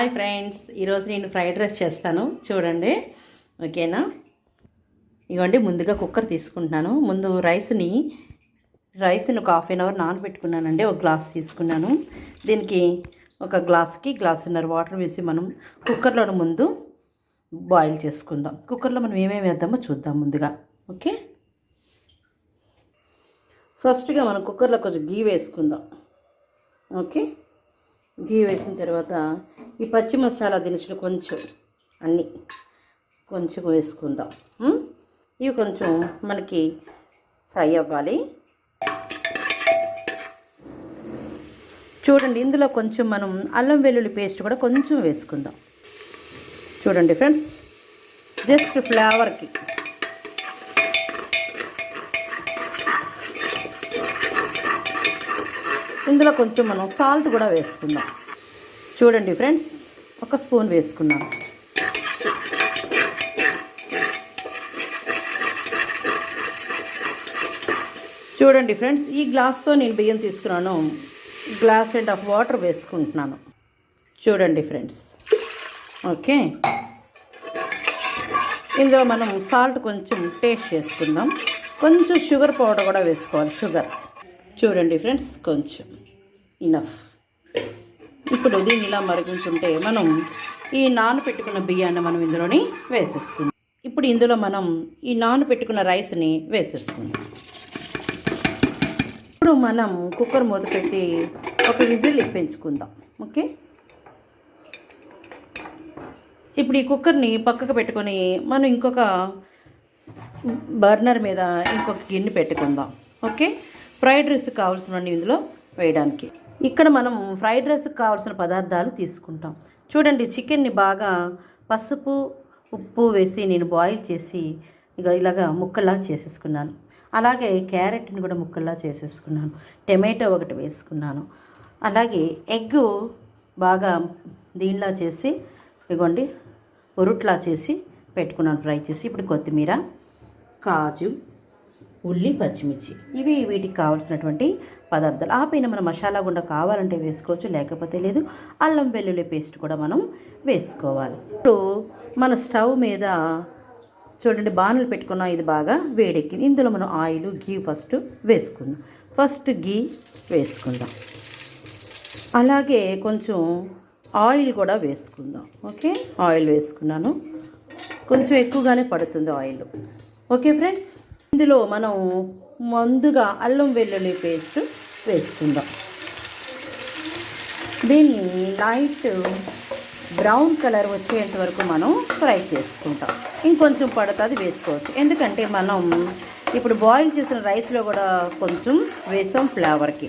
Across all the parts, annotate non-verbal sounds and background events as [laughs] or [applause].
Hi friends ఈరోజు నేను fried rice చేస్తాను. చూడండి. ఓకేనా? ఇవ్వండి ముందుగా కుక్కర్ తీసుకుంటున్నాను. ముందు రైస్ని రైస్ని ఒక హాఫ్ అన్ అవర్ నానబెట్టుకున్నానండి. ఒక గ్లాస్ తీసుకున్నాను. దీనికి ఒక గ్లాస్కి గ్లాసున్నర వాటర్ వేసి మనం కుక్కర్లో ముందు బాయిల్ చేసుకుందాం. కుక్కర్లో మనం ఏమేమి వేద్దామో చూద్దాం ముందుగా. ఓకే? ఫస్ట్గా మనం కుక్కర్లో కొంచెం గీ వేసుకుందాం. ఓకే? గీ వేసిన తర్వాత ఈ పచ్చి మసాలా దినుసులు కొంచెం అన్నీ కొంచెం వేసుకుందాం. ఇవి కొంచెం మనకి ఫ్రై అవ్వాలి. చూడండి ఇందులో కొంచెం మనం అల్లం వెల్లుల్లి పేస్ట్ కూడా కొంచెం వేసుకుందాం. చూడండి ఫ్రెండ్స్ జస్ట్ ఫ్లేవర్కి. ఇందులో కొంచెం మనం సాల్ట్ కూడా వేసుకుందాం. చూడండి ఫ్రెండ్స్ ఒక స్పూన్ వేసుకున్నాం చూడండి ఫ్రెండ్స్ ఈ గ్లాస్తో నేను బియ్యం తీసుకున్నాను. గ్లాస్ అండ్ ఆఫ్ వాటర్ వేసుకుంటున్నాను. చూడండి ఫ్రెండ్స్. ఓకే. ఇందులో మనం సాల్ట్ కొంచెం టేస్ట్ చేసుకుందాం. కొంచెం షుగర్ పౌడర్ కూడా వేసుకోవాలి షుగర్. చూడండి ఫ్రెండ్స్ కొంచెం. ఇనఫ్ ఇప్పుడు దీన్ని ఇలా మరిగించుంటే మనం ఈ నానబెట్టుకున్న బియ్యాన్ని మనం ఇందులోని వేసేసుకుందాం. ఇప్పుడు ఇందులో మనం ఈ నానబెట్టుకున్న రైస్ని వేసేసుకుందాం. ఇప్పుడు మనం కుక్కర్ మూత పెట్టి ఒక విజిల్ ఇప్పించుకుందాం. ఓకే? ఇప్పుడు ఈ కుక్కర్ని పక్కకు పెట్టుకొని మనం ఇంకొక బర్నర్ మీద ఇంకొక గిన్నె పెట్టుకుందాం. ఓకే? ఫ్రైడ్ రైస్ కావాల్సినవన్నీ ఇందులో వేయడానికి. ఇక్కడ మనం ఫ్రైడ్ రైస్కి కావాల్సిన పదార్థాలు తీసుకుంటాం. చూడండి చికెన్ని బాగా పసుపు ఉప్పు వేసి నేను బాయిల్ చేసి ఇక ఇలాగా ముక్కల్లా చేసేసుకున్నాను. అలాగే క్యారెట్ని కూడా ముక్కల్లా చేసేసుకున్నాను. టమాటో ఒకటి వేసుకున్నాను. అలాగే ఎగ్ బాగా దీనిలా చేసి ఇగోండి ఉరుట్లా చేసి పెట్టుకున్నాను ఫ్రై చేసి. ఇప్పుడు కొత్తిమీర కాజు ఉల్లి పచ్చిమిర్చి. ఇవి వీటికి కావాల్సినటువంటి పదార్థాలు. ఆ పైన మనం మసాలా గుండ కావాలంటే వేసుకోవచ్చు లేకపోతే లేదు. అల్లం వెల్లుల్లి పేస్ట్ కూడా మనం వేసుకోవాలి. ఇప్పుడు మన స్టవ్ మీద చూడండి బాణలు పెట్టుకున్నాం ఇది బాగా వేడెక్కింది. ఇందులో మనం ఆయిల్ గీ ఫస్ట్ వేసుకుందాం. ఫస్ట్ గీ వేసుకుందాం. అలాగే కొంచెం ఆయిల్ కూడా వేసుకుందాం. ఓకే? ఆయిల్ వేసుకున్నాను. కొంచెం ఎక్కువగానే పడుతుంది ఆయిల్. Okay friends? ఇందులో మనం ముందుగా అల్లం వెల్లుల్లి పేస్ట్ వేసుకుందాం. దీన్ని లైట్ బ్రౌన్ కలర్ వచ్చేంత వరకు మనం ఫ్రై చేసుకుంటాం. ఇంకొంచెం పడుతుంది వేసుకోవచ్చు. ఎందుకంటే మనం ఇప్పుడు బాయిల్ చేసిన రైస్లో కూడా కొంచెం వేసాం ఫ్లేవర్కి.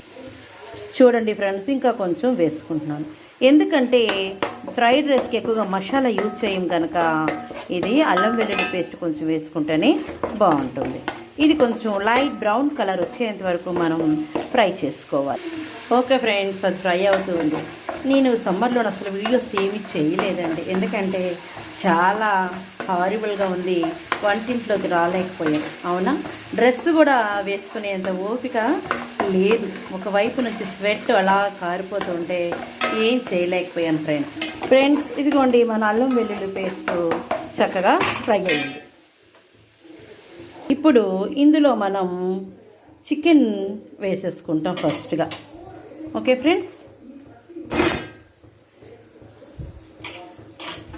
చూడండి ఫ్రెండ్స్ ఇంకా కొంచెం వేసుకుంటున్నాను. ఎందుకంటే ఫ్రైడ్ రైస్కి ఎక్కువగా మసాలా యూజ్ చేయం కనుక ఇది అల్లం వెల్లుల్లి పేస్ట్ కొంచెం వేసుకుంటేనే బాగుంటుంది. ఇది కొంచెం లైట్ బ్రౌన్ కలర్ వచ్చేంత వరకు మనం ఫ్రై చేసుకోవాలి. ఓకే ఫ్రెండ్స్ అది ఫ్రై అవుతుంది. నేను సమ్మర్లో అసలు వీడియోస్ ఏమీ చేయలేదండి. ఎందుకంటే చాలా హారిబుల్గా ఉంది. వంటింట్లోకి రాలేకపోయాను. అవునా? డ్రెస్ కూడా వేసుకునేంత ఓపిక లేదు. ఒకవైపు నుంచి స్వెట్ అలా కారిపోతుంటే ఏం చేయలేకపోయాను ఫ్రెండ్స్. ఫ్రెండ్స్ ఇదిగోండి మన అల్లం వెల్లుల్లి పేస్ట్ చక్కగా ఫ్రై అయింది. ఇప్పుడు ఇందులో మనం చికెన్ వేసేసుకుంటాం ఫస్ట్గా. Okay friends?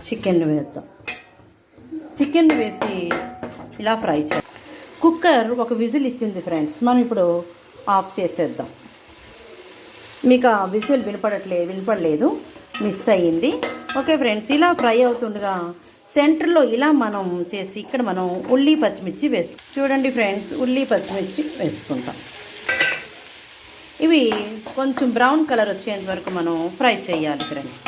చికెన్ వేద్దాం. చికెన్ వేసి ఇలా ఫ్రై చేద్దాం కుక్కర్ ఒక విజిల్ ఇచ్చింది ఫ్రెండ్స్. మనం ఇప్పుడు ఆఫ్ చేసేద్దాం. మీకు ఆ విజిల్ వినపడట్లే వినపడలేదు మిస్ అయ్యింది. ఓకే ఫ్రెండ్స్ ఇలా ఫ్రై అవుతుండగా సెంటర్లో ఇలా మనం చేసి ఇక్కడ మనం ఉల్లి పచ్చిమిర్చి వేసు చూడండి ఫ్రెండ్స్ ఉల్లి పచ్చిమిర్చి వేసుకుంటాం. ఇవి కొంచెం బ్రౌన్ కలర్ వచ్చేంత వరకు మనం ఫ్రై చేయాలి ఫ్రెండ్స్.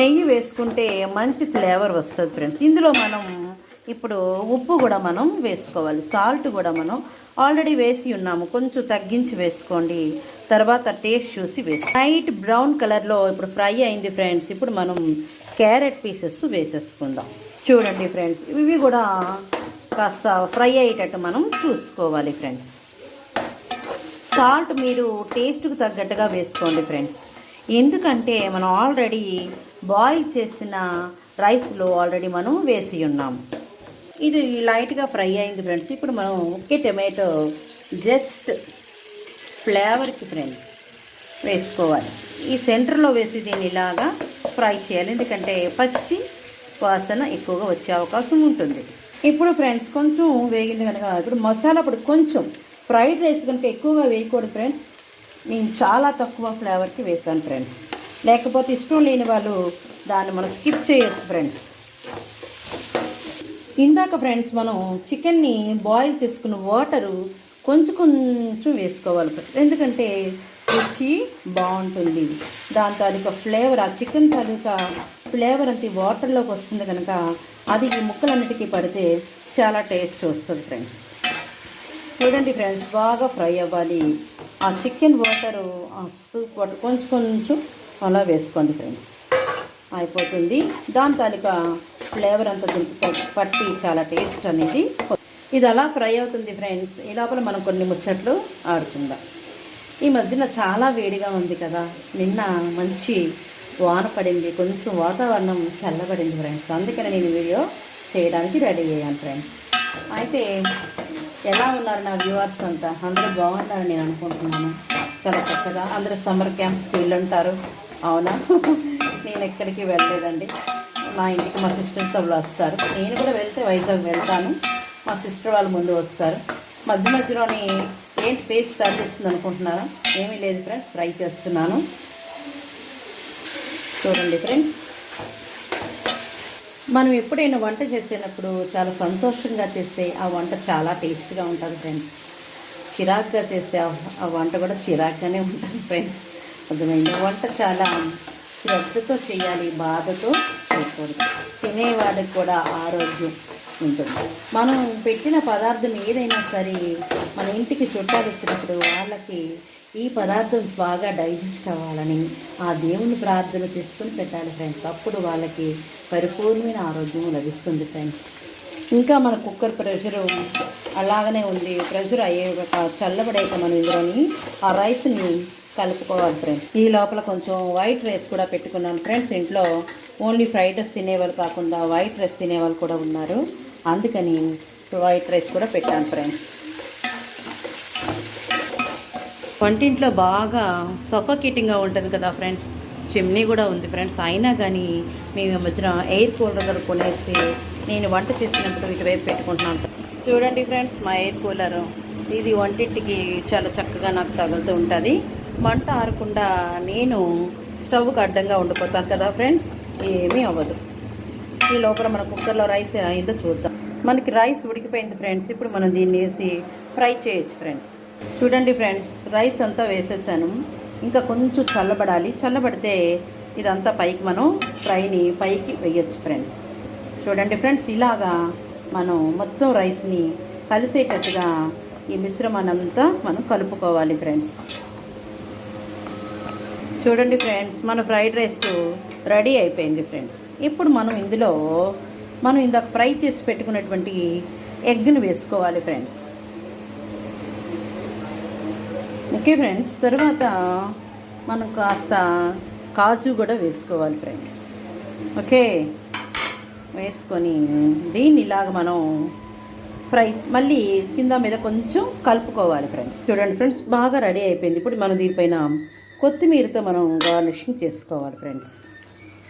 నెయ్యి వేసుకుంటే మంచి ఫ్లేవర్ వస్తుంది ఫ్రెండ్స్. ఇందులో మనం ఇప్పుడు ఉప్పు కూడా మనం వేసుకోవాలి. సాల్ట్ కూడా మనం ఆల్రెడీ వేసి ఉన్నాము. కొంచెం తగ్గించి వేసుకోండి. తర్వాత టేస్ట్ చూసి వేసి లైట్ బ్రౌన్ కలర్లో ఇప్పుడు ఫ్రై అయింది ఫ్రెండ్స్. ఇప్పుడు మనం క్యారెట్ పీసెస్ వేసేసుకుందాం. చూడండి ఫ్రెండ్స్ ఇవి కూడా కాస్త ఫ్రై అయ్యేటట్టు మనం చూసుకోవాలి ఫ్రెండ్స్. సాల్ట్ మీరు టేస్ట్కి తగ్గట్టుగా వేసుకోండి ఫ్రెండ్స్. ఎందుకంటే మనం ఆల్రెడీ బాయిల్ చేసిన రైస్లో ఆల్రెడీ మనం వేసి ఉన్నాం. ఇది లైట్గా ఫ్రై అయింది ఫ్రెండ్స్. ఇప్పుడు మనం ఒకే టమాటో జస్ట్ ఫ్లేవర్కి ఫ్రెండ్స్ వేసుకోవాలి. ఈ సెంటర్లో వేసి దీన్ని ఇలాగా ఫ్రై చేయాలి. ఎందుకంటే పచ్చి వాసన ఎక్కువగా వచ్చే అవకాశం ఉంటుంది. ఇప్పుడు ఫ్రెండ్స్ కొంచెం వేగింది కనుక ఇప్పుడు మసాలా అప్పుడు కొంచెం ఫ్రైడ్ రైస్ కనుక ఎక్కువగా వేయకూడదు ఫ్రెండ్స్. నేను చాలా తక్కువ ఫ్లేవర్కి వేసాను ఫ్రెండ్స్. లేకపోతే ఇష్టం లేని వాళ్ళు దాన్ని మనం స్కిప్ చేయొచ్చు ఫ్రెండ్స్. ఇందాక ఫ్రెండ్స్ మనం చికెన్ని బాయిల్ చేసుకున్న వాటరు కొంచెం కొంచెం వేసుకోవాలి. ఫ్రెండ్స్ ఎందుకంటే రుచి బాగుంటుంది. దాని తాలూకా ఫ్లేవర్ ఆ చికెన్ తాలూకా ఫ్లేవర్ అంత వాటర్లోకి వస్తుంది కనుక అది ఈ ముక్కలన్నిటికీ పడితే చాలా టేస్ట్ వస్తుంది ఫ్రెండ్స్. చూడండి ఫ్రెండ్స్ బాగా ఫ్రై అవ్వాలి. ఆ చికెన్ వాటరు ఆ సూప్ వాటర్ కొంచెం కొంచెం అలా వేసుకోండి ఫ్రెండ్స్. అయిపోతుంది. దాని తాలూకా ఫ్లేవర్ అంతా పట్టి చాలా టేస్ట్ అనేది ఇది అలా ఫ్రై అవుతుంది ఫ్రెండ్స్. ఈ లోపల మనం కొన్ని ముచ్చట్లు ఆడుకుందాం. ఈ మధ్యన చాలా వేడిగా ఉంది కదా. నిన్న మంచి వాన పడింది. కొంచెం వాతావరణం చల్లబడింది ఫ్రెండ్స్ అందుకని నేను వీడియో చేయడానికి రెడీ అయ్యాను ఫ్రెండ్స్ అయితే ఎలా ఉన్నారు నా వ్యూవర్స్ అంతా? అందరూ బాగుంటారని నేను అనుకుంటున్నాను. చాలా చక్కగా అందరూ సమ్మర్ క్యాంప్స్కి వెళ్ళుంటారు. అవునా? [laughs] నేను ఎక్కడికి వెళ్ళలేదండి. మా ఇంటికి మా సిస్టర్స్ వాళ్ళు వస్తారు. నేను కూడా వెళ్తే వైజాగ్ వెళ్తాను. మా సిస్టర్ వాళ్ళు ముందు వస్తారు. మధ్య మధ్యలోని ఏంటి పేస్ట్ స్టార్ట్ చేస్తుంది అనుకుంటున్నారా? ఏమీ లేదు ఫ్రెండ్స్ ఫ్రై చేస్తున్నాను. చూడండి ఫ్రెండ్స్. మనం ఎప్పుడైనా వంట చేసేటప్పుడు చాలా సంతోషంగా చేస్తే ఆ వంట చాలా టేస్ట్గా ఉంటుంది ఫ్రెండ్స్. చిరాక్గా చేస్తే ఆ- వంట కూడా చిరాగ్గానే ఉంటుంది ఫ్రెండ్స్. అర్థమైంది? వంట చాలా శ్రద్ధతో చేయాలి బాధతో చేయకూడదు. తినేవాడికి కూడా ఆరోగ్యం ఉంటుంది. మనం పెట్టిన పదార్థం ఏదైనా సరే మన ఇంటికి చుట్టాలు వచ్చినప్పుడు వాళ్ళకి ఈ పదార్థం బాగా డైజెస్ట్ అవ్వాలని ఆ దేవుని ప్రార్థన చేసుకుని పెట్టాలి ఫ్రెండ్స్. అప్పుడు వాళ్ళకి పరిపూర్ణమైన ఆరోగ్యం లభిస్తుంది ఫ్రెండ్స్. ఇంకా మన కుక్కర్ ప్రెషరు అలాగనే ఉంది. ప్రెషర్ అయ్యే చల్లబడేక మనం ఇందులోని ఆ రైస్ని కలుపుకోవాలి ఫ్రెండ్స్. ఈ లోపల కొంచెం వైట్ రైస్ కూడా పెట్టుకున్నాను ఫ్రెండ్స్. ఇంట్లో ఓన్లీ ఫ్రైడ్ రైస్ తినేవాళ్ళు కాకుండా వైట్ రైస్ తినేవాళ్ళు కూడా ఉన్నారు. అందుకని వైట్ రైస్ కూడా పెట్టాను ఫ్రెండ్స్ వంటింట్లో బాగా సఫోకేటింగ్గా ఉంటుంది కదా ఫ్రెండ్స్ చిమ్నీ కూడా ఉంది ఫ్రెండ్స్ అయినా కానీ మేము ఈ మధ్యన ఎయిర్ కూలర్ కొనేసి నేను వంట చేసినప్పుడు ఇటువైపు పెట్టుకుంటున్నాను. చూడండి ఫ్రెండ్స్ మా ఎయిర్ కూలర్ ఇది వంటింటికి చాలా చక్కగా నాకు తగులుతూ ఉంటుంది. మంట ఆరకుండా నేను స్టవ్కి అడ్డంగా ఉండిపోతారు కదా ఫ్రెండ్స్ ఏమీ అవ్వదు. ఈ లోపల మన కుక్కర్లో రైస్ అయిందో చూద్దాం. మనకి రైస్ ఉడికిపోయింది ఫ్రెండ్స్ ఇప్పుడు మనం దీన్ని వేసి ఫ్రై చేయొచ్చు ఫ్రెండ్స్. చూడండి ఫ్రెండ్స్ రైస్ అంతా వేసేసాను. ఇంకా కొంచెం చల్లబడాలి. చల్లబడితే ఇదంతా పైకి మనం ఫ్రైని పైకి వేయొచ్చు ఫ్రెండ్స్. చూడండి ఫ్రెండ్స్ ఇలాగా మనం మొత్తం రైస్ని కలిసేటట్టుగా ఈ మిశ్రమాన్ని అంతా మనం కలుపుకోవాలి ఫ్రెండ్స్. చూడండి ఫ్రెండ్స్ మన ఫ్రైడ్ రైస్ రెడీ అయిపోయింది ఫ్రెండ్స్. ఇప్పుడు మనం ఇందులో మనం ఇందాక ఫ్రై చేసి పెట్టుకున్నటువంటి ఎగ్ని వేసుకోవాలి ఫ్రెండ్స్. ఓకే ఫ్రెండ్స్ తర్వాత మనం కాస్త కాజు కూడా వేసుకోవాలి ఫ్రెండ్స్. ఓకే వేసుకొని దీన్ని ఇలాగ మనం ఫ్రై మళ్ళీ కింద మీద కొంచెం కలుపుకోవాలి ఫ్రెండ్స్. చూడండి ఫ్రెండ్స్ బాగా రెడీ అయిపోయింది. ఇప్పుడు మనం దీనిపైన కొత్తిమీరతో మనం గార్నిషింగ్ చేసుకోవాలి ఫ్రెండ్స్.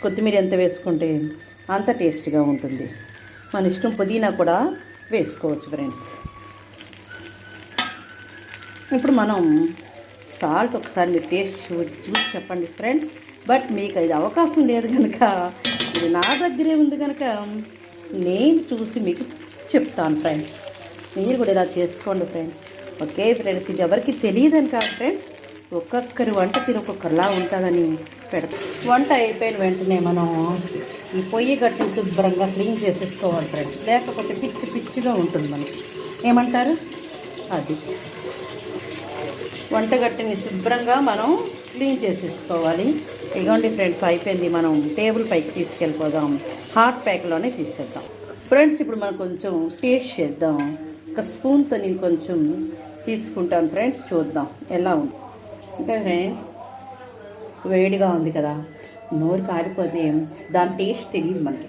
కొత్తిమీర ఎంత వేసుకుంటే అంత టేస్ట్గా ఉంటుంది. మన ఇష్టం పుదీనా కూడా వేసుకోవచ్చు ఫ్రెండ్స్. ఇప్పుడు మనం సాల్ట్ ఒకసారి మీరు టేస్ట్ చూసి చెప్పండి ఫ్రెండ్స్. బట్ మీకు అది అవకాశం లేదు కనుక ఇది నా దగ్గరే ఉంది కనుక నేను చూసి మీకు చెప్తాను ఫ్రెండ్స్. మీరు కూడా ఇలా చేసుకోండి ఫ్రెండ్స్. ఓకే ఫ్రెండ్స్ ఇది ఎవరికి తెలియదని కాదు ఫ్రెండ్స్. ఒక్కొక్కరి వంట తీరు ఒక్కొక్కరిలా ఉంటుందని పెడతాం. వంట అయిపోయిన వెంటనే మనం ఈ పొయ్యి గట్టిని శుభ్రంగా క్లీన్ చేసేసుకోవాలి ఫ్రెండ్స్ లేకపోతే పిచ్చి పిచ్చిగా ఉంటుంది మనకి. ఏమంటారు? అది. వంటగట్టిని శుభ్రంగా మనం క్లీన్ చేసేసుకోవాలి. ఇగోండి ఫ్రెండ్స్ అయిపోయింది. మనం టేబుల్ పైకి తీసుకెళ్ళిపోదాం. హాట్ ప్యాక్లోనే తీసేద్దాం. ఫ్రెండ్స్ ఇప్పుడు మనం కొంచెం టేస్ట్ చేద్దాం. ఒక స్పూన్తో నేను కొంచెం తీసుకుంటాను. ఫ్రెండ్స్ చూద్దాం. ఎలా ఉంటుంది అంటే ఫ్రెండ్స్ వేడిగా ఉంది కదా నోరు కారిపోతే దాని టేస్ట్ తెలియదు మనకి.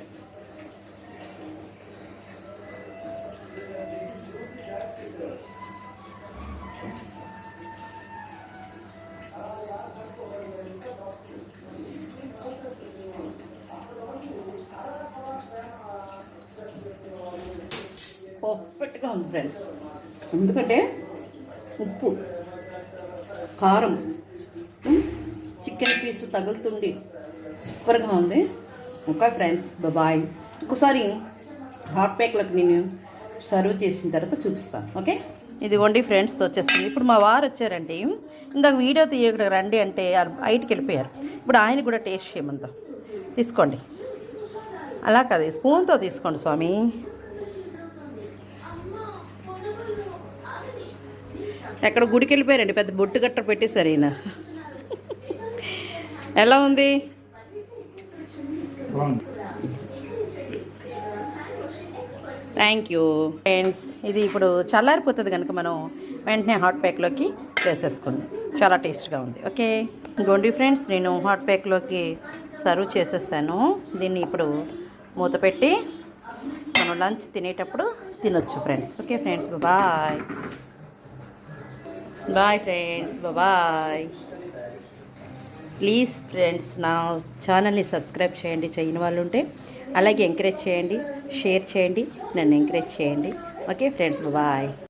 పర్ఫెక్ట్గా ఉంది ఫ్రెండ్స్. ఎందుకంటే ఉప్పు. కారం. చికెన్ పీస్ తగులుతుంది సూపర్గా ఉంది. Okay friends bye. ఒకసారి హాట్ ప్యాక్లకు నేను సర్వ్ చేసిన తర్వాత చూపిస్తాను ఓకే? ఇదిగోండి ఫ్రెండ్స్ వచ్చేస్తుంది. ఇప్పుడు మా వారు వచ్చారండి. ఇందాక వీడియో తీయకుండా రండి అంటే బయటికి వెళ్ళిపోయారు. ఇప్పుడు ఆయన కూడా టేస్ట్ చేయమంతా తీసుకోండి. అలా కాదు స్పూన్తో తీసుకోండి స్వామి. ఎక్కడ గుడికి వెళ్ళిపోయారండి పెద్ద బొట్టు గట్ట పెట్టేశారు ఈయన. ఎలా ఉంది? థ్యాంక్ యూ ఫ్రెండ్స్ ఇది ఇప్పుడు చల్లారిపోతుంది కనుక మనం వెంటనే హాట్ ప్యాక్లోకి వేసేసుకుందాం చాలా టేస్ట్గా ఉంది. ఓకే గోండి ఫ్రెండ్స్ నేను హాట్ ప్యాక్లోకి సర్వ్ చేసేసాను. దీన్ని ఇప్పుడు మూత పెట్టి మనం లంచ్ తినేటప్పుడు తినొచ్చు friends okay friends bye bye friends bye please friends నా ఛానల్ని సబ్స్క్రైబ్ చేయండి. చేయని వాళ్ళు ఉంటే అలాగే ఎంకరేజ్ చేయండి షేర్ చేయండి నన్ను ఎంకరేజ్ చేయండి. Okay friends bye